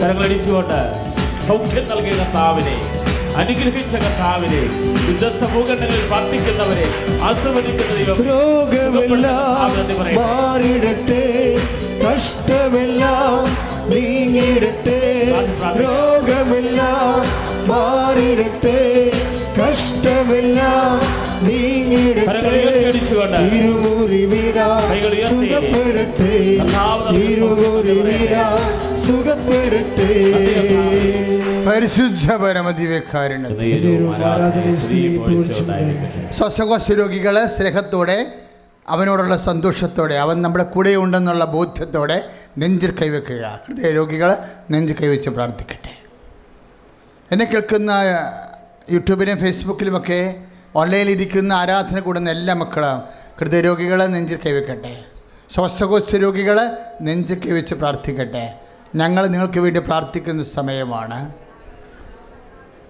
കരങ്ങളടിച്ചുകൊണ്ട് സൗഖ്യം നൽകിയ കർത്താവിനെ അനുഗ്രഹിച്ച കർത്താവിനെ വിദഗ്ധ ഭൂഖണ്ഡങ്ങളിൽ വർദ്ധിക്കുന്നവരെ ആസ്വദിക്കുന്ന മാറിടട്ടെ കഷ്ടമെല്ലാം നീങ്ങിടട്ടെ. രോഗമെല്ലാം മാറിടട്ടെ. കഷ്ടമെല്ലാം നീങ്ങിടട്ടെ. സുഖപ്പെടട്ടെ. സുഖപ്പെടട്ടെ. പരിശുദ്ധ പരമദിവ്യക്കാരന് ശ്വാസകോശ രോഗികളെ സ്നേഹത്തോടെ അവനോടുള്ള സന്തോഷത്തോടെ അവൻ നമ്മുടെ കൂടെ ഉണ്ടെന്നുള്ള ബോധ്യത്തോടെ നെഞ്ചിൽ കൈവെക്കുക. ഹൃദയ രോഗികൾ നെഞ്ചിൽ കൈവച്ച് പ്രാർത്ഥിക്കട്ടെ. എന്നെ കേൾക്കുന്ന യൂട്യൂബിലും ഫേസ്ബുക്കിലുമൊക്കെ ഓൺലൈനിൽ ഇരിക്കുന്ന ആരാധന കൂടുന്ന എല്ലാ മക്കളും ഹൃദയരോഗികളെ നെഞ്ചിൽ കൈവയ്ക്കട്ടെ ശ്വാസകോശ രോഗികളെ നെഞ്ചിൽ കൈവച്ച് പ്രാർത്ഥിക്കട്ടെ. ഞങ്ങൾ നിങ്ങൾക്ക് വേണ്ടി പ്രാർത്ഥിക്കുന്ന സമയമാണ്.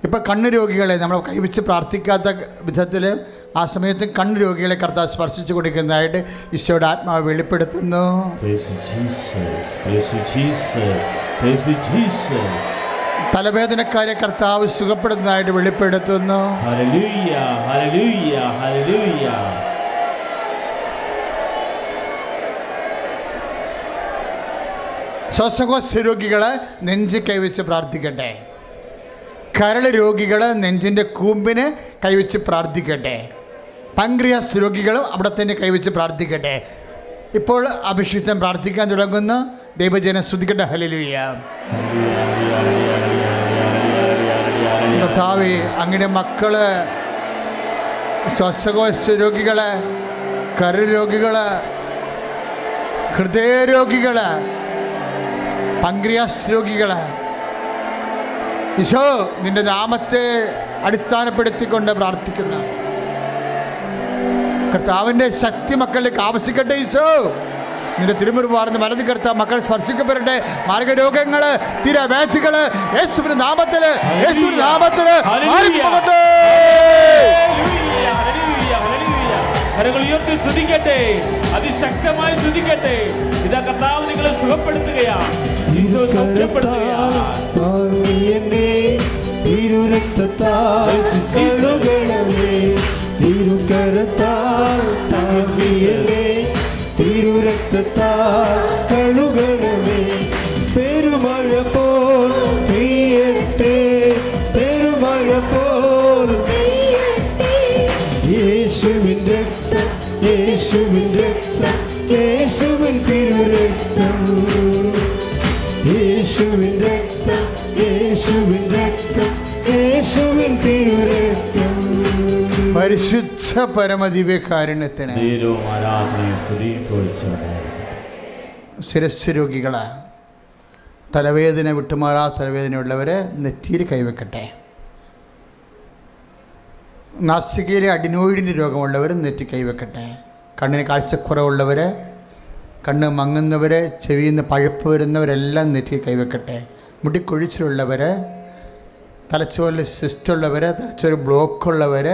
ഇപ്പോൾ കണ്ണ് രോഗികളെ നമ്മൾ കൈവച്ച് പ്രാർത്ഥിക്കാത്ത വിധത്തിൽ ആ സമയത്ത് കണ്ണ് രോഗികളെ കർത്താവ് സ്പർശിച്ചു കൊടുക്കുന്നതായിട്ട് ഈശോയുടെ ആത്മാവ് വെളിപ്പെടുത്തുന്നു. തലവേദനക്കാരെ കർത്താവ് സുഖപ്പെടുന്നതായിട്ട് വെളിപ്പെടുത്തുന്നു. ശ്വാസകോശ രോഗികളെ നെഞ്ച് കൈവച്ച് പ്രാർത്ഥിക്കട്ടെ. കരൾ രോഗികൾ നെഞ്ചിന്റെ കൂമ്പിന് കൈവച്ച് പ്രാർത്ഥിക്കട്ടെ. പങ്ക്രിയാസ് രോഗികളും അവിടെ തന്നെ കൈവച്ച് പ്രാർത്ഥിക്കട്ടെ. ഇപ്പോൾ അഭിഷിക്തം പ്രാർത്ഥിക്കാൻ തുടങ്ങുന്നു. ദൈവജനം ശ്രദ്ധിക്കട്ടെ ഹലിലുയ്യ കർത്താവേ അങ്ങയുടെ മക്കൾ ശ്വാസകോശ രോഗികൾ കരരോഗികൾ ഹൃദയരോഗികൾ പങ്ക്രിയാസ് രോഗികൾ ഈശോ നിന്റെ നാമത്തെ അടിസ്ഥാനപ്പെടുത്തിക്കൊണ്ട് പ്രാർത്ഥിക്കുന്ന. കർത്താവിന്റെ ശക്തി മക്കളിലേക്ക് ആവശ്യിക്കട്ടെ ഈശോ. നിന്റെ തിരുമുറിവാർന്ന് വലത് കർത്താവ് മക്കൾ സ്പർശിക്കപ്പെടട്ടെ മാർഗരോഗങ്ങൾ തിരവേദികൾ യേശുവിന്റെ നാമത്തിൽ യേശുവിന്റെ നാമത്തിൽ മാറിപ്പോകട്ടെ Hallelujah. Hallelujah. Hallelujah. കരങ്ങൾ ഉയർത്തി ശ്രദ്ധിക്കട്ടെ അതിശക്തമായി ശ്രദ്ധിക്കട്ടെ ഇതാ കർത്താവ് നിങ്ങളെ സുഖപ്പെടുത്തുകയാണ് ഈശോ സൗഖ്യപ്പെടുത്തുകയാണ് എന്നെ കഴുകണമേ പെരുമഴ പോൽ പെയ്യട്ടെ പെരുമഴ പോൽ യേശുവിൻ രക്തം യേശുവിൻ രക്തം യേശുവിൻ തിരുരക്തം. യേശുവിൻ രക്തം യേശുവിൻ രക്തം യേശുവിൻ തിരുരക്തം. പരിശുദ്ധ പരമദിവ്യകാരുണ്യത്തിന് ശിരസ് രോഗികളെ തലവേദന വിട്ടുമാറാ തലവേദനയുള്ളവരെ നെറ്റിയിൽ കൈവെക്കട്ടെ. നാസികയിലെ അഡിനോയിഡിന്റെ രോഗമുള്ളവർ നെറ്റി കൈവെക്കട്ടെ. കണ്ണിന് കാഴ്ചക്കുറവുള്ളവർ കണ്ണ് മങ്ങുന്നവർ ചെവിയിൽ നിന്ന് പഴുപ്പ് വരുന്നവരെല്ലാം നെറ്റി കൈവെക്കട്ടെ. മുടിക്കൊഴിച്ചിലുള്ളവർ തലച്ചോറിൽ സിസ്റ്റുള്ളവർ തലച്ചോറ് ബ്ലോക്കുള്ളവർ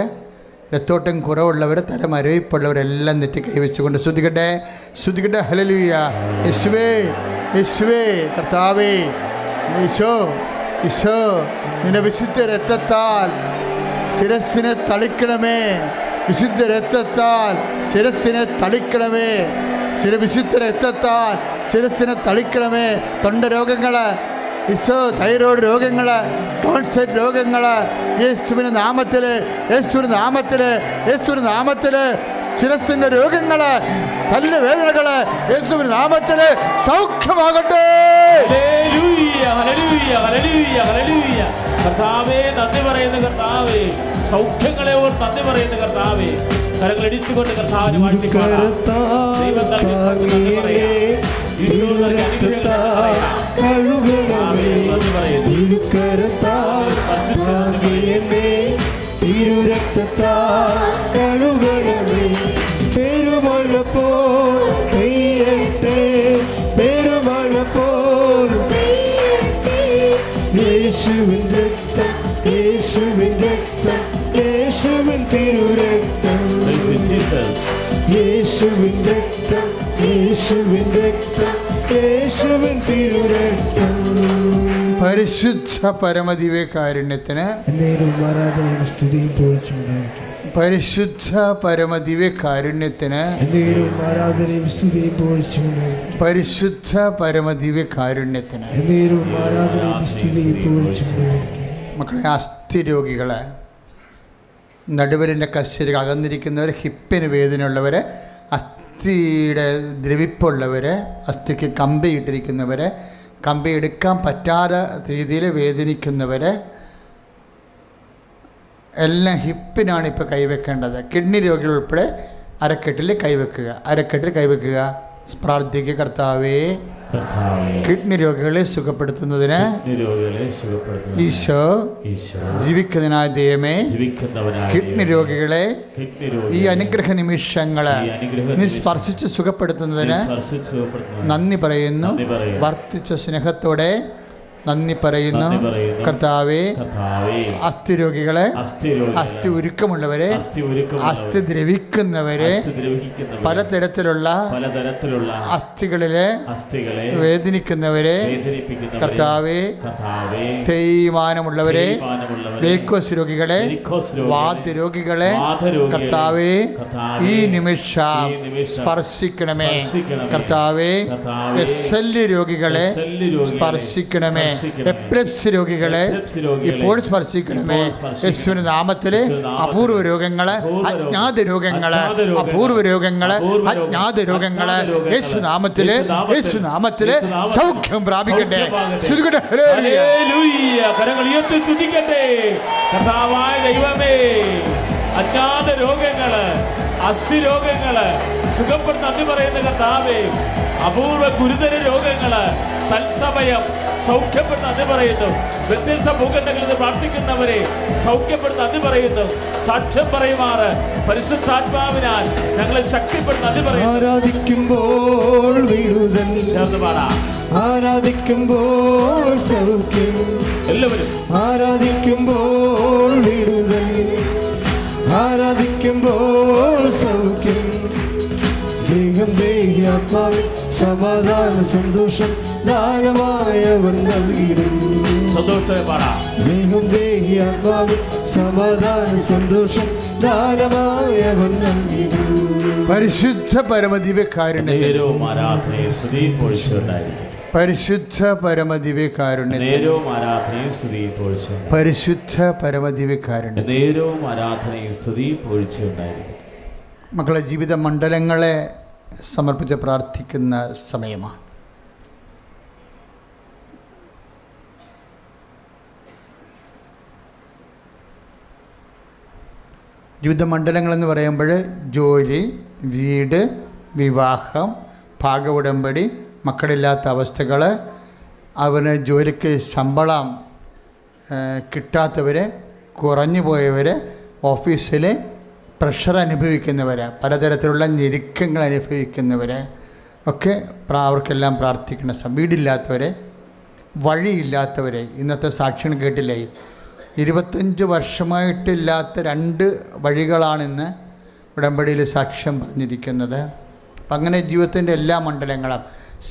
രത്തോട്ടം കുറവുള്ളവർ തല മരവിപ്പുള്ളവരെല്ലാം നെറ്റി കൈവച്ചുകൊണ്ട് ശ്രുതിക്കട്ടെ ശ്രുതിക്കട്ടെ ഹലലുയ യേശുവേ യേശുവേ കർത്താവേ ഈശോ ഈശോ നിന്റെ വിശുദ്ധ രക്തത്താൽ ശിരസിനെ തളിക്കണമേ വിശുദ്ധ രക്തത്താൽ ശിരസിനെ തളിക്കണമേ ശിര വിശുദ്ധ രക്തത്താൽ ശിരസിനെ തളിക്കണമേ തൊണ്ട രോഗങ്ങൾ ഈശോ തൈറോയ്ഡ് രോഗങ്ങൾ ടോൺസെറ്റ് രോഗങ്ങൾ യേശുവിന്റെ നാമത്തിൽ യേശുവിന്റെ നാമത്തിൽ യേശുവിന്റെ നാമത്തിൽ ശിരസിന്റെ രോഗങ്ങൾ നല്ല വേദനകൾ യേശുവിന്റെ നാമത്തിൽ സൗഖ്യമാകട്ടെ. കർത്താവേ നന്ദി പറയുന്ന കർത്താവേ സൗഖ്യങ്ങളെ ഓർ നന്ദി പറയുന്ന കർത്താവേ കരങ്ങൾ ഇടിച്ചുകൊണ്ട് കർത്താവിന് വാഴ്ത്തി ദൈവം നൽകിയ നന്ദി പറയാം. ഈശോ നൽകിയ അനുഗ്രഹങ്ങൾ പറയാം. കഴുകണമേ. തിരുക്കരത്താൽ ഭാഗ്യനെ തിരുരക്തത്താൽ കഴുകണമേ. പെരുമഴ പോൽ പെയ്യട്ടെ. പെരുമഴ പോൽ യേശുവിൻ രക്തം യേശുവിൻ രക്തം യേശുവിൻ തിരുരക്തം. Praise Jesus. Jesus. യേശുവിൻ രക്തം യേശുവിൻ യേശുവിൻ പരിശുദ്ധ പരമദിവ്യ കാരുണ്യത്തിന് ആരാധനയും സ്തുതിയും പോഴ്ചയുണ്ടാകട്ടെ പരിശുദ്ധ പരമദിവ്യ കാരുണ്യത്തിന് എന്തെങ്കിലും ആരാധനയും സ്തുതിയും പോഴ്ചയുണ്ടാകട്ടെ പരിശുദ്ധ പരമദിവ്യ കാരുണ്യത്തിന് എന്തെങ്കിലും ആരാധനയും സ്തുതിയും പോഴ്ചയുണ്ടാകട്ടെ മക്കളെ അസ്ഥി രോഗികളെ നടുവരിന്റെ കശ്ശേരി അകന്നിരിക്കുന്നവർ ഹിപ്പിന് വേദനയുള്ളവർ അസ്ഥിയുടെ ദ്രവിപ്പുള്ളവരെ അസ്ഥിക്ക് കമ്പിയിട്ടിരിക്കുന്നവർ കമ്പി എടുക്കാൻ പറ്റാത്ത രീതിയിൽ വേദനിക്കുന്നവരെ എല്ലാം ഹിപ്പിനാണ് ഇപ്പോൾ കൈവെക്കേണ്ടത്. കിഡ്നി രോഗികൾ ഉൾപ്പെടെ അരക്കെട്ടിൽ കൈവെക്കുക. അരക്കെട്ടിൽ കൈവെക്കുക. പ്രാർത്ഥിക്കുക കർത്താവേ. കിഡ്നി രോഗികളെ സുഖപ്പെടുത്തുന്നതിന് ഈശോ ജീവിക്കുന്നതിനായ ദൈവമേ കിഡ്നി രോഗികളെ ഈ അനുഗ്രഹ നിമിഷങ്ങളെ നീ സ്പർശിച്ച് സുഖപ്പെടുത്തുന്നതിന് നന്ദി പറയുന്നു. വർദ്ധിച്ച സ്നേഹത്തോടെ നന്ദി പറയുന്നു. കർത്താവെ അസ്ഥി രോഗികളെ അസ്ഥി ഉരുക്കമുള്ളവരെ അസ്ഥി ദ്രവിക്കുന്നവരെ പലതരത്തിലുള്ള പലതരത്തിലുള്ള അസ്ഥികളിലെ അസ്ഥികളെ വേദനിക്കുന്നവരെ കർത്താവേ തേയ്മാനമുള്ളവരെ വേക്കോസ് രോഗികളെ വാദ്യരോഗികളെ കർത്താവെ ഈ നിമിഷം സ്പർശിക്കണമേ. കർത്താവെ കർത്താവേ, എസ് എൽ രോഗികളെ സ്പർശിക്കണമേ. എപ്ലപ്സ് രോഗികളെ ഇപ്പോൾ സ്പർശിക്കണമേ. ഇപ്പോൾ നാമത്തിലെ അപൂർവ രോഗങ്ങൾ അജ്ഞാത രോഗങ്ങൾ അപൂർവ രോഗങ്ങൾ അജ്ഞാത രോഗങ്ങൾ യേശു നാമത്തിൽ യേശു നാമത്തിൽ സൗഖ്യം പ്രാപിക്കട്ടെ. കരങ്ങൾ ഉയർത്തി തുതിക്കട്ടെ. കർത്താവായ ദൈവമേ അജ്ഞാത രോഗങ്ങൾ അസ്ഥി രോഗങ്ങൾ സുഖപ്പെട്ട് നന്ദി പറയുന്ന കർത്താവേ അപൂർവ ഗുരുതര രോഗങ്ങൾ തത്സമയം സൗഖ്യപ്പെട്ട് നന്ദി പറയുന്നു. വ്യത്യസ്ത ഭൂഖണ്ഡങ്ങളിൽ നിന്ന് പ്രാർത്ഥിക്കുന്നവരെ സൗഖ്യപ്പെടുന്ന അത് പറയുന്നു. സാക്ഷ്യം പറയുമാറ്. പരിശുദ്ധാത്മാവിനാൽ ഞങ്ങളെ ശക്തിപ്പെടുന്ന അത് പറയുന്നു. ആരാധിക്കുമ്പോൾ വിടുതൽ. ചേർന്ന് പാടാ. ആരാധിക്കുമ്പോൾ സൗഖ്യം. എല്ലാവരും. ആരാധിക്കുമ്പോൾ വിടുതൽ. ആരാധിക്കുമ്പോൾ സൗഖ്യം. ദേഹം ദേഹിയാത്മാവിൽ സമാധാന സന്തോഷം ദാനമായവൻ സന്തോഷത്തോടെ പാടാം. ദേഹം ദേഹിയാത്മാവിൽ സമാധാന സന്തോഷം ദാനമായവൻ നൽകിയിടും പരിശുദ്ധ പരമദിവ്യ കാരുണ്യത്തിന് നേരവും ആരാധനയും സ്തുതിയും പൊഴിച്ചുണ്ടായിരിക്കും പരിശുദ്ധ പരമദിവ്യ കാരുണ്യത്തിന് നേരവും ആരാധനയും സ്തുതിയും പൊഴിച്ചു പരിശുദ്ധ പരമദിവ്യ കാരുണ്യം നേരവും ആരാധനയും സ്തുതിയും പൊഴിച്ചുണ്ടായിരിക്കും മക്കളെ ജീവിത മണ്ഡലങ്ങളെ സമർപ്പിച്ച് പ്രാർത്ഥിക്കുന്ന സമയമാണ്. ജീവിത മണ്ഡലങ്ങളെന്ന് പറയുമ്പോൾ ജോലി വീട് വിവാഹം ഭാഗ ഉടമ്പടി മക്കളില്ലാത്ത അവസ്ഥകൾ അവന് ജോലിക്ക് ശമ്പളം കിട്ടാത്തവർ കുറഞ്ഞു പോയവർ ഓഫീസിൽ പ്രഷർ അനുഭവിക്കുന്നവർ പലതരത്തിലുള്ള ഞെരുക്കങ്ങൾ അനുഭവിക്കുന്നവർ ഒക്കെ അവർക്കെല്ലാം പ്രാർത്ഥിക്കുന്ന സമയം വഴിയില്ലാത്തവരെ ഇന്നത്തെ സാക്ഷ്യം കേട്ടില്ലേ? ഇരുപത്തഞ്ച് വർഷമായിട്ടില്ലാത്ത രണ്ട് വഴികളാണിന്ന് ഉടമ്പടിയിൽ സാക്ഷ്യം പറഞ്ഞിരിക്കുന്നത്. അപ്പം അങ്ങനെ ജീവിതത്തിന്റെ എല്ലാ മണ്ഡലങ്ങളും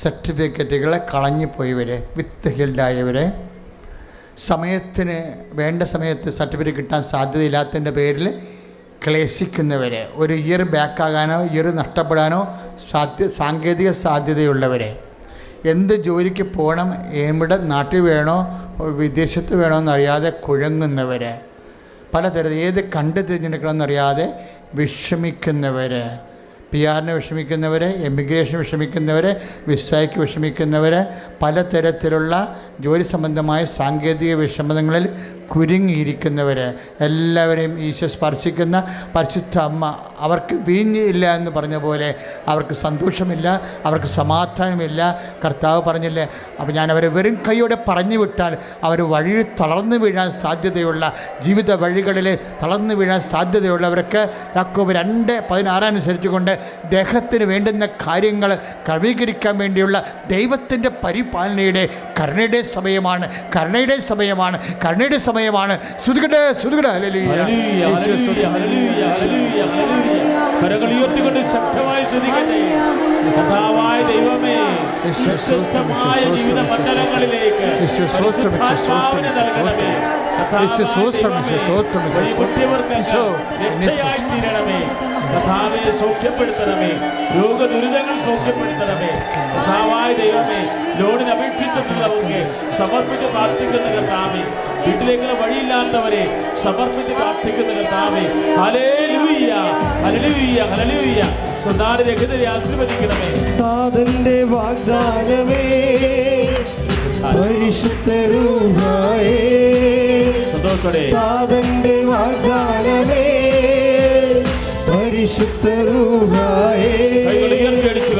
സർട്ടിഫിക്കറ്റുകളെ കളഞ്ഞു പോയവർ വിത്ത് ഹെൽഡായവരെ സമയത്തിന് വേണ്ട സമയത്ത് സർട്ടിഫിക്കറ്റ് കിട്ടാൻ സാധ്യതയില്ലാത്തതിന്റെ പേരിൽ ക്ലേശിക്കുന്നവരെ ഒരു ഇയർ ബാക്കാകാനോ ഇയർ നഷ്ടപ്പെടാനോ സാധ്യ സാങ്കേതിക സാധ്യതയുള്ളവരെ. എന്ത് ജോലിക്ക് പോകണം എവിടെ നാട്ടിൽ വേണോ വിദേശത്ത് വേണോ എന്നറിയാതെ കുഴങ്ങുന്നവരെ. പലതരം ഏത് കണ്ട് തിരഞ്ഞെടുക്കണമെന്നറിയാതെ വിഷമിക്കുന്നവരെ. പി ആറിന് വിഷമിക്കുന്നവർ എമിഗ്രേഷൻ വിഷമിക്കുന്നവർ വിസയ്ക്ക് വിഷമിക്കുന്നവർ പലതരത്തിലുള്ള ജോലി സംബന്ധമായ സാങ്കേതിക വിഷമതങ്ങളിൽ കുരുങ്ങിയിരിക്കുന്നവർ എല്ലാവരെയും ഈശോ സ്പർശിക്കുന്ന പരിശുദ്ധ അമ്മ അവർക്ക് വീഞ്ഞില്ല എന്ന് പറഞ്ഞ പോലെ അവർക്ക് സന്തോഷമില്ല അവർക്ക് സമാധാനമില്ല. കർത്താവ് പറഞ്ഞില്ലേ അപ്പോൾ ഞാൻ അവരെ വെറും കൈയോടെ പറഞ്ഞു വിട്ടാൽ അവർ വഴിയിൽ തളർന്നു വീഴാൻ സാധ്യതയുള്ള ജീവിത വഴികളിൽ തളർന്നു വീഴാൻ സാധ്യതയുള്ളവർക്ക് യാക്കോബ് രണ്ട് പതിനാറനുസരിച്ച് കൊണ്ട് ദേഹത്തിന് വേണ്ടുന്ന കാര്യങ്ങൾ ക്രമീകരിക്കാൻ വേണ്ടിയുള്ള ദൈവത്തിന്റെ പരിപാലനയുടെ കരുണയുടെ സമയമാണ് കരുണയുടെ സമയമാണ് കരുണയുടെ സമയമാണ്. ശ്രുതികട്ടെ ശ്രുതികട. ഹല്ലേലൂയ. ഉയർത്തിക്കൊണ്ട് ശക്തമായി ശ്രദ്ധിക്കട്ടെ. ദൈവമേ ജീവിത മണ്ഡലങ്ങളിലേക്ക് പരിശുദ്ധാത്മാവിനെ നൽകണമേ. കഥാവെ സൗഖ്യപ്പെടുത്തണമേ. സൗഖ്യപ്പെടുത്തണമേ. കഥാവായ ദൈവമേ ലോണിന് അപേക്ഷിച്ചിട്ടുള്ളവർക്ക് സമർപ്പിച്ച് പ്രാർത്ഥിക്കുന്ന കർത്താവേ. വീട്ടിലേക്കുള്ള വഴിയില്ലാത്തവരെ സമർപ്പിച്ച് പ്രാർത്ഥിക്കുന്ന കർത്താവേ. താതന്റെ വാഗ്ദാനമേ പരിശുദ്ധരൂഹായേ സന്തോഷത്തോടെ. താതന്റെ വാഗ്ദാനമേ ഉയർത്തി അടിച്ചുകൊണ്ട്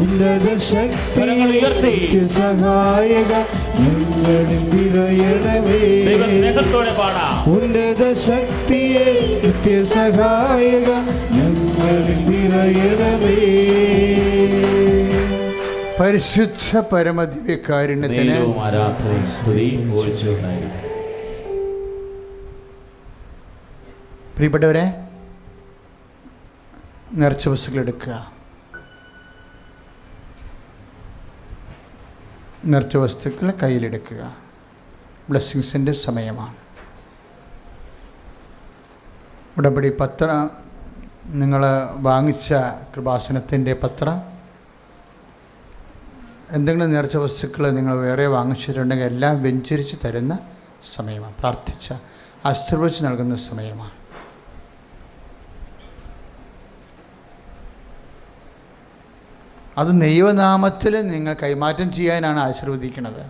ഉന്നത ശക്തി സഹായക ഞങ്ങളിൽ നിറയണമേ ഉന്നത ശക്തിയെ സഹായക ഞങ്ങളിൽ നിറയണമേ പരിശുദ്ധ പരമദിവ്യകാരുണ്യത്തിന് പ്രിയപ്പെട്ടവരെ നിറച്ച വസ്തുക്കൾ എടുക്കുക. നിറച്ച വസ്തുക്കൾ കയ്യിലെടുക്കുക. ബ്ലെസ്സിങ്സിന്റെ സമയമാണ്. ഉടമ്പടി പത്ര നിങ്ങൾ വാങ്ങിച്ച കൃപാസനത്തിന്റെ പത്ര എന്തെങ്കിലും നേർച്ച വസ്തുക്കൾ നിങ്ങൾ വേറെ വാങ്ങിച്ചിട്ടുണ്ടെങ്കിൽ എല്ലാം വെഞ്ചരിച്ച് തരുന്ന സമയമാണ്. പ്രാർത്ഥിച്ച ആശീർവദിച്ച് നൽകുന്ന സമയമാണ്. അത് ദൈവനാമത്തിൽ നിങ്ങൾ കൈമാറ്റം ചെയ്യാനാണ് ആശീർവദിക്കുന്നത്.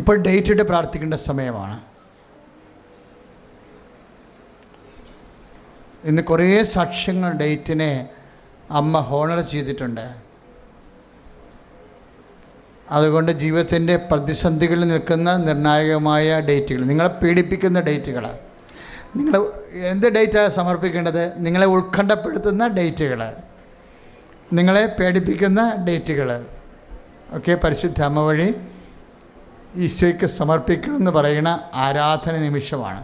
ഇപ്പോൾ ഡേറ്റ് ഇട്ട് പ്രാർത്ഥിക്കേണ്ട സമയമാണ്. ഇന്ന് കുറേ സാക്ഷ്യങ്ങൾ ഡേറ്റിനെ അമ്മ ഹോണർ ചെയ്തിട്ടുണ്ട്. അതുകൊണ്ട് ജീവിതത്തിന്റെ പ്രതിസന്ധികളിൽ നിൽക്കുന്ന നിർണായകമായ ഡേറ്റുകൾ നിങ്ങളെ പീഡിപ്പിക്കുന്ന ഡേറ്റുകൾ നിങ്ങൾ എന്ത് ഡേറ്റാണ് സമർപ്പിക്കേണ്ടത് നിങ്ങളെ ഉത്കണ്ഠപ്പെടുത്തുന്ന ഡേറ്റുകൾ നിങ്ങളെ പേടിപ്പിക്കുന്ന ഡേറ്റുകൾ ഒക്കെ പരിശുദ്ധ അമ്മ വഴി ഈശോയ്ക്ക് സമർപ്പിക്കണമെന്ന് പറയുന്ന ആരാധന നിമിഷമാണ്.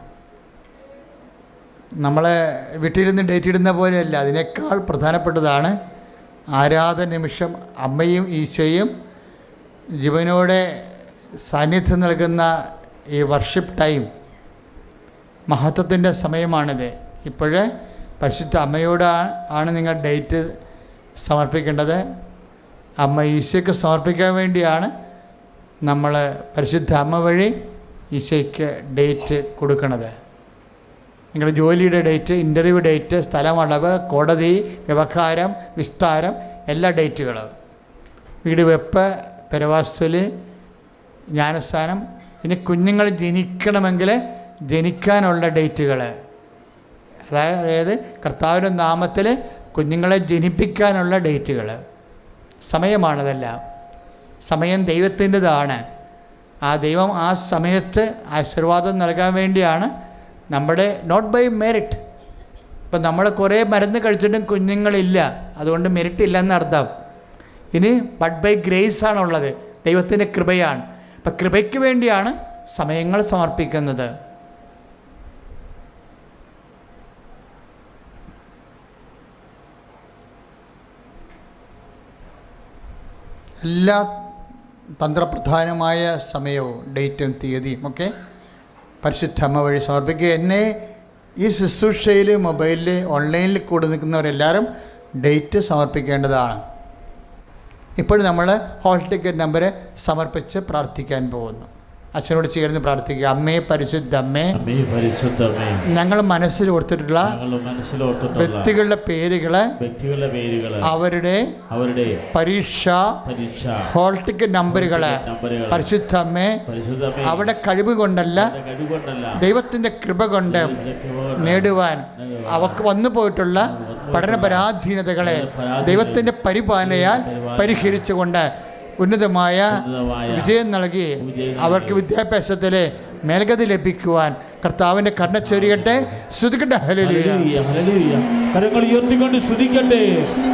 നമ്മളെ വീട്ടിലിരുന്ന് ഡേറ്റ് ഇടുന്ന പോലെയല്ല അതിനേക്കാൾ പ്രധാനപ്പെട്ടതാണ് ആരാധന നിമിഷം അമ്മയും ഈശോയും ജീവനോടെ സാന്നിധ്യം നൽകുന്ന ഈ വർഷിപ്പ് ടൈം മഹത്വത്തിന്റെ സമയമാണിത്. ഇപ്പോഴേ പരിശുദ്ധ അമ്മയോട് ആണ് നിങ്ങൾ ഡേറ്റ് സമർപ്പിക്കേണ്ടത്. അമ്മ ഈശോയ്ക്ക് സമർപ്പിക്കാൻ വേണ്ടിയാണ് നമ്മൾ പരിശുദ്ധ അമ്മ വഴി ഈശോയ്ക്ക് ഡേറ്റ് കൊടുക്കുന്നത് നിങ്ങളുടെ ജോലിയുടെ ഡേറ്റ് ഇന്റർവ്യൂ ഡേറ്റ് സ്ഥലമളവ് കോടതി വ്യവഹാരം വിസ്താരം എല്ലാ ഡേറ്റുകളും വീട് വെപ്പ് പെരവാസ്തുൽ ജ്ഞാനസ്ഥാനം. ഇനി കുഞ്ഞുങ്ങൾ ജനിക്കണമെങ്കിൽ ജനിക്കാനുള്ള ഡേറ്റുകൾ അതായത് കർത്താവിന്റെ നാമത്തിൽ കുഞ്ഞുങ്ങളെ ജനിപ്പിക്കാനുള്ള ഡേറ്റുകൾ സമയമാണതെല്ലാം. സമയം ദൈവത്തിന്റെതാണ്. ആ ദൈവം ആ സമയത്ത് ആശീർവാദം നൽകാൻ വേണ്ടിയാണ് നമ്മുടെ നോട്ട് ബൈ മെറിറ്റ് ഇപ്പം നമ്മൾ കുറേ മരുന്ന് കഴിച്ചിട്ടും കുഞ്ഞുങ്ങളില്ല. അതുകൊണ്ട് മെറിറ്റ് ഇല്ലെന്ന് അർത്ഥം ഇനി ബട്ട് ബൈ ഗ്രേസ് ആണുള്ളത്. ദൈവത്തിന്റെ കൃപയാണ്. അപ്പം കൃപയ്ക്ക് വേണ്ടിയാണ് സമയങ്ങൾ സമർപ്പിക്കുന്നത്. എല്ലാ തന്ത്രപ്രധാനമായ സമയവും ഡേറ്റും തീയതിയും ഒക്കെ പരിശുദ്ധ അമ്മ വഴി സമർപ്പിക്കുക. എന്നെ ഈ ശുശ്രൂഷയിൽ മൊബൈലിൽ ഓൺലൈനിൽ കൂടെ നിൽക്കുന്നവരെല്ലാവരും ഡേറ്റ് സമർപ്പിക്കേണ്ടതാണ്. ഇപ്പോൾ നമ്മൾ ഹോൾ ടിക്കറ്റ് നമ്പർ സമർപ്പിച്ച് പ്രാർത്ഥിക്കാൻ പോകുന്നു. അച്ഛനോട് ചേർന്ന് പ്രാർത്ഥിക്കുക. അമ്മേ പരിശുദ്ധമ്മേ അമ്മേ പരിശുദ്ധമേ. ഞങ്ങൾ മനസ്സിൽ ഓർത്തിട്ടുള്ള വ്യക്തികളുടെ പേരുകൾ വ്യക്തികളുടെ പേരുകൾ അവരുടെ അവരുടെ പരീക്ഷ പരീക്ഷ ഹോൾ ടിക്കറ്റ് നമ്പറുകൾ പരിശുദ്ധമ്മേ അവിടെ കഴിവ് കൊണ്ടല്ല ദൈവത്തിന്റെ കൃപ കൊണ്ട് നേടുവാൻ അവക്ക് വന്നു പോയിട്ടുള്ള പഠന പരാധീനതകളെ ദൈവത്തിന്റെ പരിപാലനയാൽ പരിഹരിച്ചുകൊണ്ട് ഉന്നതമായ വിജയം നൽകി. അവർക്ക് വിദ്യാഭ്യാസത്തിലെ മേൽഗതി ലഭിക്കുവാൻ കർത്താവിന്റെ കണ്ണ ചൊരിയട്ടെ. ശ്രുതിക്കട്ടെ കരങ്ങൾ ഉയർത്തിക്കൊണ്ട്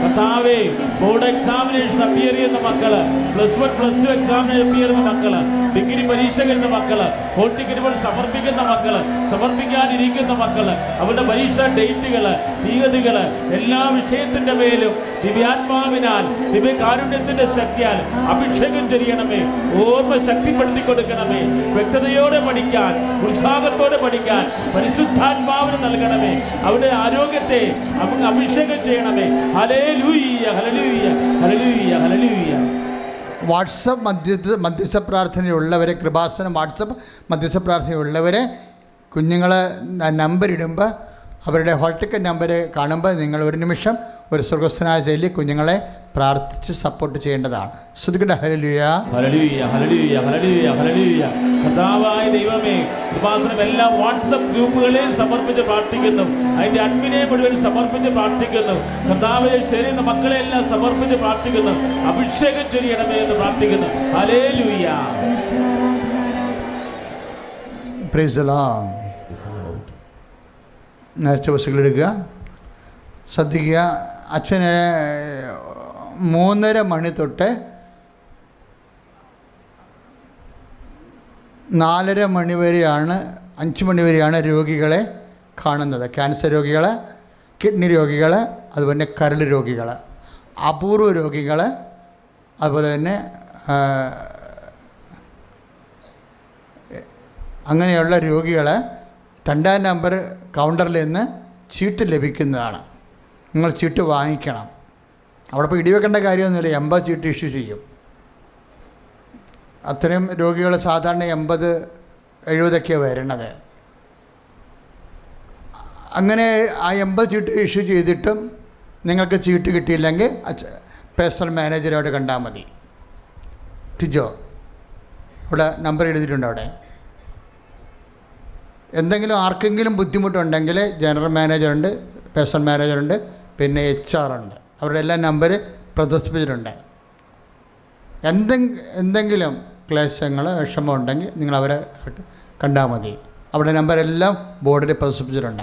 കർത്താവേ ബോർഡ് എക്സാമിനേഷൻ അപ്പിയർ ചെയ്യുന്ന plus one plus two appear ചെയ്യുന്ന ഡിഗ്രി പരീക്ഷ കഴിയുന്ന മക്കൾ. ഹോൾ സമർപ്പിക്കുന്ന മക്കൾ. സമർപ്പിക്കാനിരിക്കുന്ന മക്കൾ. അവരുടെ പരീക്ഷാ ഡേറ്റുകൾ തീയതികൾ എല്ലാ വിഷയത്തിന്റെ മേലും ദിവ്യാത്മാവിനാൽ ദിവ്യകാരുണ്യത്തിന്റെ ശക്തിയാൽ അഭിഷേകം ചെയ്യണമേ ഓർമ്മ ശക്തിപ്പെടുത്തി കൊടുക്കണമേ വ്യക്തതയോടെ പഠിക്കാൻ ഉത്സാഹത്തോടെ പഠിക്കാൻ പരിശുദ്ധാത്മാവിന് നൽകണമേ. അവരുടെ ആരോഗ്യത്തെ നമുക്ക് അഭിഷേകം ചെയ്യണമേ. ഹലേ ലൂയ്യ ഹലലൂയ്യ ഹലലൂയ്യ ഹലലൂയ്യ വാട്സപ്പ് മധ്യ മധ്യസ്ഥ പ്രാർത്ഥനയുള്ളവരെ കൃപാസനം വാട്സപ്പ് മധ്യസ്ഥ പ്രാർത്ഥനയുള്ളവരെ കുഞ്ഞുങ്ങളെ നമ്പർ ഇടുമ്പോൾ അവരുടെ ഹോൾ ടിക്കറ്റ് നമ്പർ കാണുമ്പോൾ നിങ്ങൾ ഒരു നിമിഷം ഒരു സ്വർഗസ്വനായ ശൈലി കുഞ്ഞുങ്ങളെ പ്രാർത്ഥിച്ച് സപ്പോർട്ട് ചെയ്യേണ്ടതാണ്. ശ്രുതികട ഹരലുയ. കർത്താവായ ദൈവമേ കൃപാസനം എല്ലാ വാട്സപ്പ് ഗ്രൂപ്പുകളെയും സമർപ്പിച്ച് പ്രാർത്ഥിക്കുന്നു. അതിന്റെ അഡ്മിനെ മുഴുവൻ സമർപ്പിച്ച് പ്രാർത്ഥിക്കുന്നു. കർത്താവെ ശരീര മക്കളെ എല്ലാം സമർപ്പിച്ച് പ്രാർത്ഥിക്കുന്നു. അഭിഷേകം ചൊരിയണമേ എന്ന് പ്രാർത്ഥിക്കുന്നു. ഹല്ലേലൂയ. പ്രൈസലാ നേർച്ച ബസ്സുകൾ എടുക്കുക. ശ്രദ്ധിക്കുക. അച്ഛന് മൂന്നര മണി തൊട്ട് നാലര മണി വരെയാണ് അഞ്ച് മണി വരെയാണ് രോഗികളെ കാണുന്നത്. ക്യാൻസർ രോഗികൾ കിഡ്നി രോഗികൾ അതുപോലെ തന്നെ കരൾ രോഗികൾ അപൂർവ രോഗികൾ അതുപോലെ തന്നെ അങ്ങനെയുള്ള രോഗികൾ രണ്ടാം നമ്പർ കൗണ്ടറിൽ നിന്ന് ചീട്ട് ലഭിക്കുന്നതാണ്. നിങ്ങൾ ചീട്ട് വാങ്ങിക്കണം. അവിടെ ഇപ്പോൾ ഇടിവെക്കേണ്ട കാര്യമൊന്നുമില്ല. എൺപത് ചീട്ട് ഇഷ്യൂ ചെയ്യും. അത്രയും രോഗികൾ സാധാരണ എൺപത് എഴുപതൊക്കെയാണ് വരണത്. അങ്ങനെ ആ എൺപത് ചീട്ട് ഇഷ്യൂ ചെയ്തിട്ടും നിങ്ങൾക്ക് ചീട്ട് കിട്ടിയില്ലെങ്കിൽ പേഴ്സണൽ മാനേജറോട് കണ്ടാൽ മതി. ടിജോ ഇവിടെ നമ്പർ എഴുതിയിട്ടുണ്ട് അവിടെ. എന്തെങ്കിലും ആർക്കെങ്കിലും ബുദ്ധിമുട്ടുണ്ടെങ്കിൽ ജനറൽ മാനേജറുണ്ട് പേഴ്സണൽ മാനേജറുണ്ട് പിന്നെ എച്ച് ആർ ഉണ്ട്. അവരുടെ എല്ലാ നമ്പർ പ്രദർശിപ്പിച്ചിട്ടുണ്ട്. എന്തെങ്കിലും എന്തെങ്കിലും ക്ലേശങ്ങൾ വിഷമം ഉണ്ടെങ്കിൽ നിങ്ങൾ അവരെ കണ്ടാൽ മതി. അവിടെ നമ്പരെല്ലാം ബോർഡിൽ പ്രദർശിപ്പിച്ചിട്ടുണ്ട്.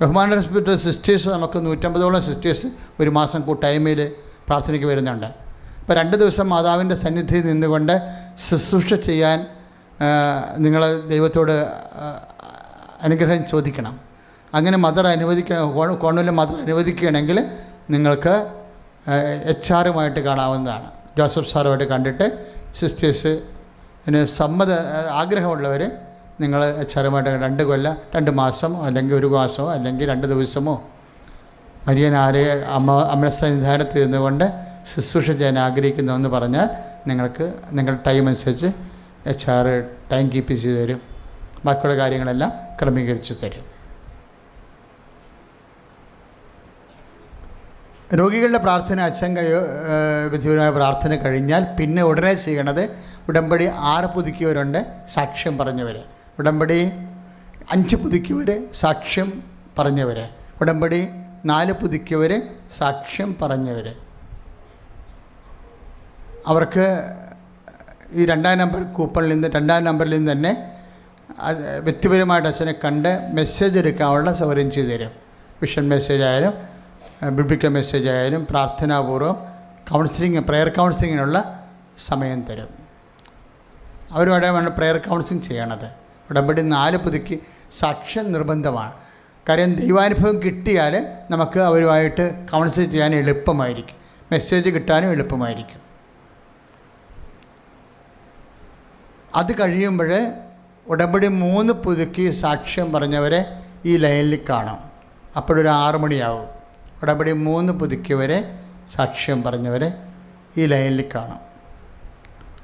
ബഹുമാനപ്പെട്ട സിസ്റ്റേഴ്സ് നമുക്ക് നൂറ്റമ്പതോളം സിസ്റ്റേഴ്സ് ഒരു മാസം കൂട്ടായ്മയിൽ പ്രാർത്ഥനയ്ക്ക് വരുന്നുണ്ട്. അപ്പോൾ രണ്ട് ദിവസം മാതാവിന്റെ സന്നിധിയിൽ നിന്നുകൊണ്ട് ശുശ്രൂഷ ചെയ്യാൻ നിങ്ങൾ ദൈവത്തോട് അനുഗ്രഹം ചോദിക്കണം. അങ്ങനെ മദർ അനുവദിക്ക കോണൂരിലെ മദർ അനുവദിക്കുകയാണെങ്കിൽ നിങ്ങൾക്ക് എച്ച് ആറുമായിട്ട് കാണാവുന്നതാണ്. ജോസഫ് സാറുമായിട്ട് കണ്ടിട്ട് സിസ്റ്റേഴ്സ് പിന്നെ സമ്മത ആഗ്രഹമുള്ളവർ നിങ്ങൾ എച്ച് ആറുമായിട്ട് രണ്ട് കൊല്ലം രണ്ട് മാസം അല്ലെങ്കിൽ ഒരു മാസമോ അല്ലെങ്കിൽ രണ്ട് ദിവസമോ. മരിയനാരെ അമ്മ അമ്മ സന്നിധാനത്ത് നിന്നുകൊണ്ട് ശുശ്രൂഷ ചെയ്യാൻ ആഗ്രഹിക്കുന്നുവെന്ന് പറഞ്ഞാൽ നിങ്ങൾക്ക് നിങ്ങളുടെ ടൈം അനുസരിച്ച് എച്ച് ആർ ടൈം കീപ്പ് ചെയ്ത് തരും. ബാക്കിയുള്ള കാര്യങ്ങളെല്ലാം ക്രമീകരിച്ച് തരും. രോഗികളുടെ പ്രാർത്ഥന അച്ഛൻ വിധിപരമായ പ്രാർത്ഥന കഴിഞ്ഞാൽ പിന്നെ ഉടനെ ചെയ്യണത് ഉടമ്പടി ആറ് പുതുക്കിയവരുണ്ട് സാക്ഷ്യം പറഞ്ഞവർ ഉടമ്പടി അഞ്ച് പുതുക്കിയവർ സാക്ഷ്യം പറഞ്ഞവർ ഉടമ്പടി നാല് പുതുക്കിയവർ സാക്ഷ്യം പറഞ്ഞവർ അവർക്ക് ഈ രണ്ടാം നമ്പർ കൂപ്പണിൽ നിന്ന് രണ്ടാം നമ്പറിൽ നിന്ന് തന്നെ വ്യക്തിപരമായിട്ട് അച്ഛനെ കണ്ട് മെസ്സേജ് എടുക്കാനുള്ള സൗകര്യം ചെയ്തു തരും. വിഷൻ മെസ്സേജ് ആയാലും ബിബിക്കൽ മെസ്സേജ് ആയാലും പ്രാർത്ഥനാപൂർവം കൗൺസിലിംഗ് പ്രെയർ കൗൺസിലിങ്ങിനുള്ള സമയം തരും. അവരുമായിട്ടാണ് പ്രെയർ കൗൺസിലിംഗ് ചെയ്യണത്. ഉടമ്പടി നാല് പുതുക്കി സാക്ഷ്യം നിർബന്ധമാണ്. കാര്യം ദൈവാനുഭവം കിട്ടിയാൽ നമുക്ക് അവരുമായിട്ട് കൗൺസിൽ ചെയ്യാൻ എളുപ്പമായിരിക്കും. മെസ്സേജ് കിട്ടാനും എളുപ്പമായിരിക്കും. അത് കഴിയുമ്പോൾ ഉടമ്പടി മൂന്ന് പുതുക്കി സാക്ഷ്യം പറഞ്ഞവരെ ഈ ലൈനിൽ കാണാം. അപ്പോഴൊരു ആറ് മണിയാവും. ഉടമ്പടി മൂന്ന് പുതുക്കിയവരെ സാക്ഷ്യം പറഞ്ഞവരെ ഈ ലൈനിൽ കാണാം.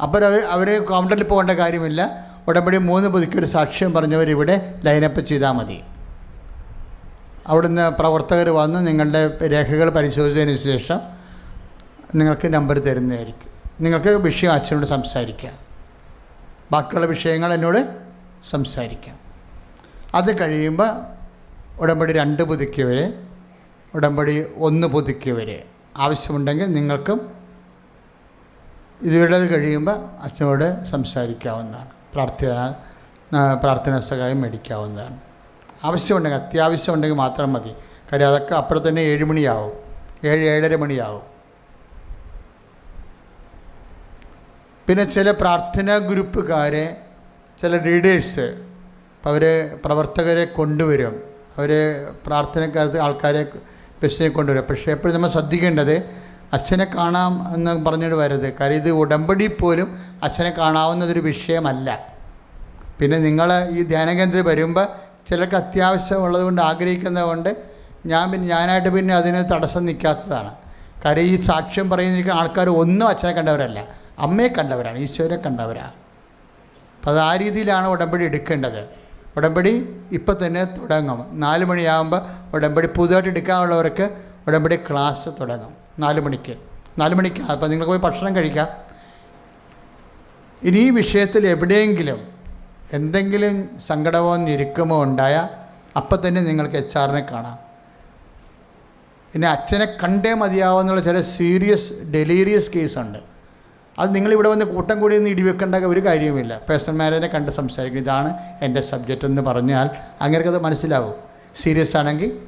അപ്പോൾ അവർ അവർ കൗണ്ടറിൽ പോകേണ്ട കാര്യമില്ല. ഉടമ്പടി മൂന്ന് പുതുക്കി ഒരു സാക്ഷ്യം പറഞ്ഞവർ ഇവിടെ ലൈനപ്പ് ചെയ്താൽ മതി. അവിടുന്ന് പ്രവർത്തകർ വന്ന് നിങ്ങളുടെ രേഖകൾ പരിശോധിച്ചതിന് ശേഷം നിങ്ങൾക്ക് നമ്പർ തരുന്നതായിരിക്കും. നിങ്ങൾക്ക് വിഷയം അച്ഛനോട് സംസാരിക്കാം. ബാക്കിയുള്ള വിഷയങ്ങൾ എന്നോട് സംസാരിക്കാം. അത് കഴിയുമ്പോൾ ഉടമ്പടി രണ്ട് പുതുക്കിയവർ ഉടമ്പടി ഒന്ന് പുതുക്കിയവർ ആവശ്യമുണ്ടെങ്കിൽ നിങ്ങൾക്കും ഇതുവരെ കഴിയുമ്പോൾ അച്ഛനോട് സംസാരിക്കാവുന്നതാണ്. പ്രാർത്ഥന പ്രാർത്ഥന സഹായം മേടിക്കാവുന്നതാണ്. ആവശ്യമുണ്ടെങ്കിൽ അത്യാവശ്യമുണ്ടെങ്കിൽ മാത്രം മതി. കാര്യം അതൊക്കെ അപ്പുറം തന്നെ ഏഴ് മണിയാവും. ഏഴ് ഏഴര മണിയാവും. പിന്നെ ചില പ്രാർത്ഥനാ ഗ്രൂപ്പുകാരെ ചില ലീഡേഴ്സ് അവർ പ്രവർത്തകരെ കൊണ്ടുവരും. അവർ പ്രാർത്ഥനക്കാർ ആൾക്കാരെ ബസ്സിനെ കൊണ്ടുവരിക. പക്ഷേ എപ്പോഴും നമ്മൾ ശ്രദ്ധിക്കേണ്ടത് അച്ഛനെ കാണാം എന്ന് പറഞ്ഞിട്ട് വരരുത്. കാര്യം ഇത് ഉടമ്പടി പോലും അച്ഛനെ കാണാവുന്നതൊരു വിഷയമല്ല. പിന്നെ നിങ്ങൾ ഈ ധ്യാനകേന്ദ്രത്തിൽ വരുമ്പോൾ ചിലർക്ക് അത്യാവശ്യം ഉള്ളതുകൊണ്ട് ആഗ്രഹിക്കുന്നത് കൊണ്ട് ഞാൻ പിന്നെ ഞാനായിട്ട് പിന്നെ അതിന് തടസ്സം നിൽക്കാത്തതാണ്. കാര്യം ഈ സാക്ഷ്യം പറയുന്ന ആൾക്കാർ ഒന്നും അച്ഛനെ കണ്ടവരല്ല. അമ്മയെ കണ്ടവരാണ് ഈശ്വരെ കണ്ടവരാണ് അപ്പോൾ അത് ആ രീതിയിലാണ് ഉടമ്പടി എടുക്കേണ്ടത്. ഉടമ്പടി ഇപ്പം തന്നെ തുടങ്ങും. നാല് മണിയാകുമ്പോൾ ഉടമ്പടി പുതുതായിട്ട് എടുക്കാനുള്ളവർക്ക് ഉടമ്പടി ക്ലാസ് തുടങ്ങും. നാല് മണിക്ക്. നാല് മണിക്ക്. അപ്പോൾ നിങ്ങൾക്ക് പോയി ഭക്ഷണം കഴിക്കാം. ഇനി ഈ വിഷയത്തിൽ എവിടെയെങ്കിലും എന്തെങ്കിലും സങ്കടമോ ഞെരുക്കമോ ഉണ്ടായാൽ അപ്പം തന്നെ നിങ്ങൾക്ക് എച്ച് ആറിനെ കാണാം. പിന്നെ അച്ഛനെ കണ്ടേ മതിയാവുന്നുള്ള ചില സീരിയസ് ഡെലീരിയസ് കേസുണ്ട് അത് നിങ്ങളിവിടെ വന്ന് കൂട്ടം കൂടി ഒന്ന് ഇടിവെക്കേണ്ട ഒരു കാര്യവുമില്ല. പേഴ്സണൽ മാനേജറെ കണ്ട് സംസാരിക്കും ഇതാണ് എന്റെ സബ്ജക്റ്റ് എന്ന് പറഞ്ഞാൽ അങ്ങനെയൊക്കെ അത് മനസ്സിലാവും. സീരിയസ് ആണെങ്കിൽ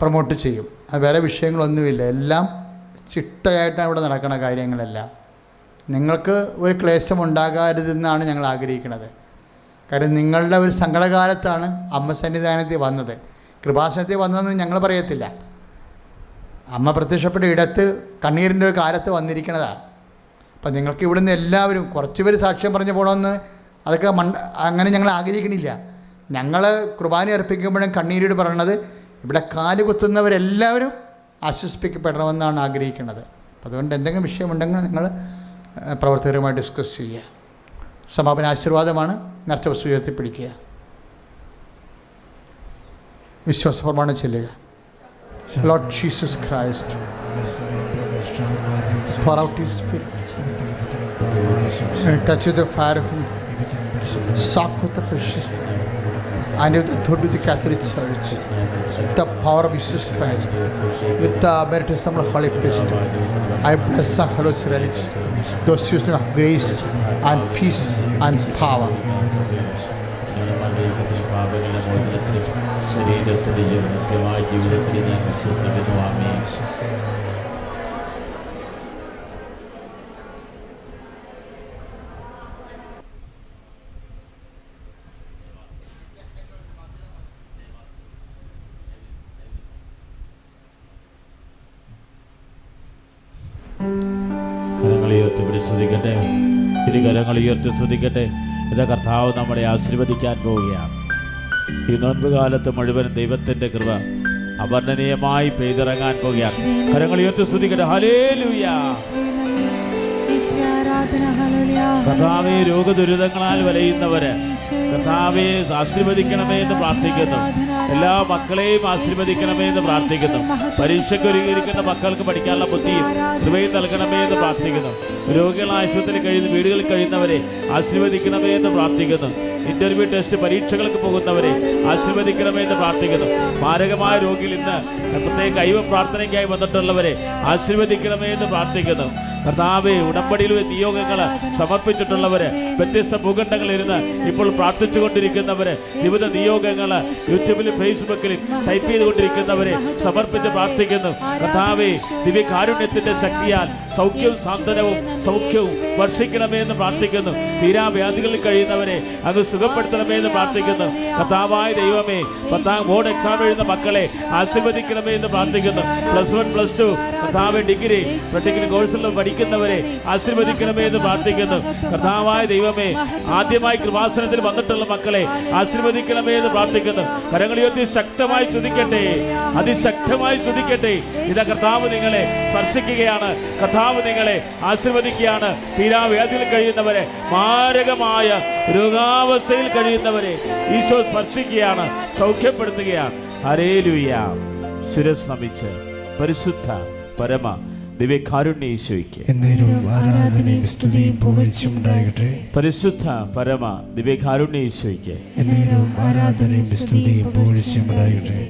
പ്രൊമോട്ട് ചെയ്യും. അത് വേറെ വിഷയങ്ങളൊന്നുമില്ല. എല്ലാം ചിട്ടയായിട്ടാണ് ഇവിടെ നടക്കുന്ന കാര്യങ്ങളെല്ലാം. നിങ്ങൾക്ക് ഒരു ക്ലേശം ഉണ്ടാകരുതെന്നാണ് ഞങ്ങൾ ആഗ്രഹിക്കുന്നത്. കാര്യം നിങ്ങളുടെ ഒരു സങ്കടകാലത്താണ് അമ്മ സന്നിധാനത്തിൽ വന്നത്. കൃപാസനത്തിൽ വന്നതെന്ന് ഞങ്ങൾ പറയത്തില്ല. അമ്മ പ്രത്യക്ഷപ്പെട്ട ഇടത്ത് കണ്ണീരിന്റെ ഒരു കാലത്ത് വന്നിരിക്കുന്നതാണ് അപ്പം നിങ്ങൾക്ക് ഇവിടുന്ന് എല്ലാവരും കുറച്ച് പേര് സാക്ഷ്യം പറഞ്ഞു പോകണമെന്ന് അതൊക്കെ മണ്ട അങ്ങനെ ഞങ്ങൾ ആഗ്രഹിക്കണില്ല. ഞങ്ങൾ കുർബാന അർപ്പിക്കുമ്പോഴും കണ്ണീരോട് പറയണത് ഇവിടെ കാൽ കുത്തുന്നവരെല്ലാവരും ആശ്വസിപ്പിക്കപ്പെടണമെന്നാണ് ആഗ്രഹിക്കുന്നത് അതുകൊണ്ട് എന്തെങ്കിലും വിഷയമുണ്ടെങ്കിൽ നിങ്ങൾ പ്രവർത്തകരുമായി ഡിസ്കസ് ചെയ്യുക. സമാപന ആശീർവാദമാണ്. നേർച്ച വസ്തു പിടിക്കുക വിശ്വാസ പ്രമാണം ചെല്ലുക. Lord Jesus Christ pour out His Spirit. and touch the fire of Him. Soak with the precious and with the authority of the Catholic Church, the power of Jesus Christ, with the baptism of the Holy Priest, I bless the Holy relics, those children of grace and peace and power. ശരീരത്തിലെയും നിത്യമായ ജീവിതത്തിൽ ഞാൻ വിശ്വസിക്കുന്നു ആമേ കരങ്ങൾ സ്തുതിക്കട്ടെ. ഇത് കർത്താവ് നമ്മളെ ആശീർവദിക്കാൻ പോവുകയാണ്. ഈ നോൻപ് കാലത്ത് മുഴുവൻ ദൈവത്തിന്റെ കൃപ അവർണനീയമായി പെയ്തിറങ്ങാൻ പോവുകയാണ്. കരങ്ങൾ ഉയർത്തി ശ്രദ്ധിക്കട്ടെ ഹലേലുയ കർത്താവെ രോഗദുരിതങ്ങളാൽ വലയുന്നവര് കർത്താവെ ആശീർവദിക്കണമേ എന്ന് പ്രാർത്ഥിക്കുന്നു. എല്ലാ മക്കളെയും ആശീർവദിക്കണമേ എന്ന് പ്രാർത്ഥിക്കുന്നു. പരീക്ഷയ്ക്ക് ഒരുങ്ങിയിരിക്കുന്ന മക്കൾക്ക് പഠിക്കാനുള്ള ബുദ്ധിയും കൃപയും നൽകണമേ എന്ന് പ്രാർത്ഥിക്കുന്നു. രോഗികൾ ആശുപത്രി കഴിയുന്ന വീടുകളിൽ കഴിയുന്നവരെ ആശീർവദിക്കണമേ എന്ന് പ്രാർത്ഥിക്കുന്നു. ഇന്റർവ്യൂ ടെസ്റ്റ് പരീക്ഷകൾക്ക് പോകുന്നവരെ ആശീർവദിക്കണമേ എന്ന് പ്രാർത്ഥിക്കുന്നു. മാരകമായ രോഗിയിൽ ഇന്ന് പ്രത്യേക കൈവ പ്രാർത്ഥനയ്ക്കായി വന്നിട്ടുള്ളവരെ ആശീർവദിക്കണമേ എന്ന് പ്രാർത്ഥിക്കുന്നു. കർത്താവെ ഉടമ്പടിയിൽ നിയോഗങ്ങൾ സമർപ്പിച്ചിട്ടുള്ളവര് വ്യത്യസ്ത ഭൂഖണ്ഡങ്ങളിൽ ഇരുന്ന് ഇപ്പോൾ പ്രാർത്ഥിച്ചുകൊണ്ടിരിക്കുന്നവര് വിവിധ നിയോഗങ്ങൾ യൂട്യൂബിലും ഫേസ്ബുക്കിലും ടൈപ്പ് ചെയ്തുകൊണ്ടിരിക്കുന്നവരെ സമർപ്പിച്ച് പ്രാർത്ഥിക്കുന്നു. കർത്താവെ ദിവ്യകാരുണ്യത്തിന്റെ ശക്തിയാൽ സൗഖ്യവും സാന്ത്വനവും സൗഖ്യവും വർഷിക്കണമേ എന്ന് പ്രാർത്ഥിക്കുന്നു. തീരാവ്യാധികളിൽ കഴിയുന്നവരെ അങ്ങ് സുഖപ്പെടുത്തണമേ എന്ന് പ്രാർത്ഥിക്കുന്നു. കർത്താവായ ദൈവമേ പത്താം ബോർഡ് എക്സാം എഴുതുന്ന മക്കളെ ആശീർവദിക്കണമേ എന്ന് പ്രാർത്ഥിക്കുന്നു. പ്ലസ് വൺ പ്ലസ് ടു കർത്താവ് ഡിഗ്രി പ്രത്യേകിച്ച് കോഴ്സുകളിൽ പഠിക്കുന്നവരെ ആശീർവദിക്കണമേ എന്ന് പ്രാർത്ഥിക്കുന്നു. കർത്താവായ ദൈവമേ ആദ്യമായി കൃപാസനത്തിൽ വന്നിട്ടുള്ള മക്കളെ ആശീർവദിക്കണമേ എന്ന് പ്രാർത്ഥിക്കുന്നു. കരങ്ങളിയൊത്തി ശക്തമായി ചുതിക്കട്ടെ അതിശക്തമായി ചുതിക്കട്ടെ ഇതാ കർത്താവ് നിങ്ങളെ സ്പർശിക്കുകയാണ്. കർത്താവ് നിങ്ങളെ ആശീർവദിക്കുകയാണ്. തീരാവേദിയിൽ കഴിയുന്നവരെ മാരകമായ രോഗാവസ്ഥയിൽ കഴിയുന്നവരെ ഈശോ സ്പർശിക്കുകയാണ് സൗഖ്യപ്പെടുത്തുകയാണ്. ഹരേലുയ ശിരസ് നമിച്ച് പരിശുദ്ധ പരമ ദിവ്യകാരുണ്യ ഈശോയ്ക്ക്. എന്നേരും ആരാധനയും സ്തുതിയും പുകഴ്ചയും ഉണ്ടായിട്ടെ പരിശുദ്ധ പരമ ദിവ്യകാരുണ്യ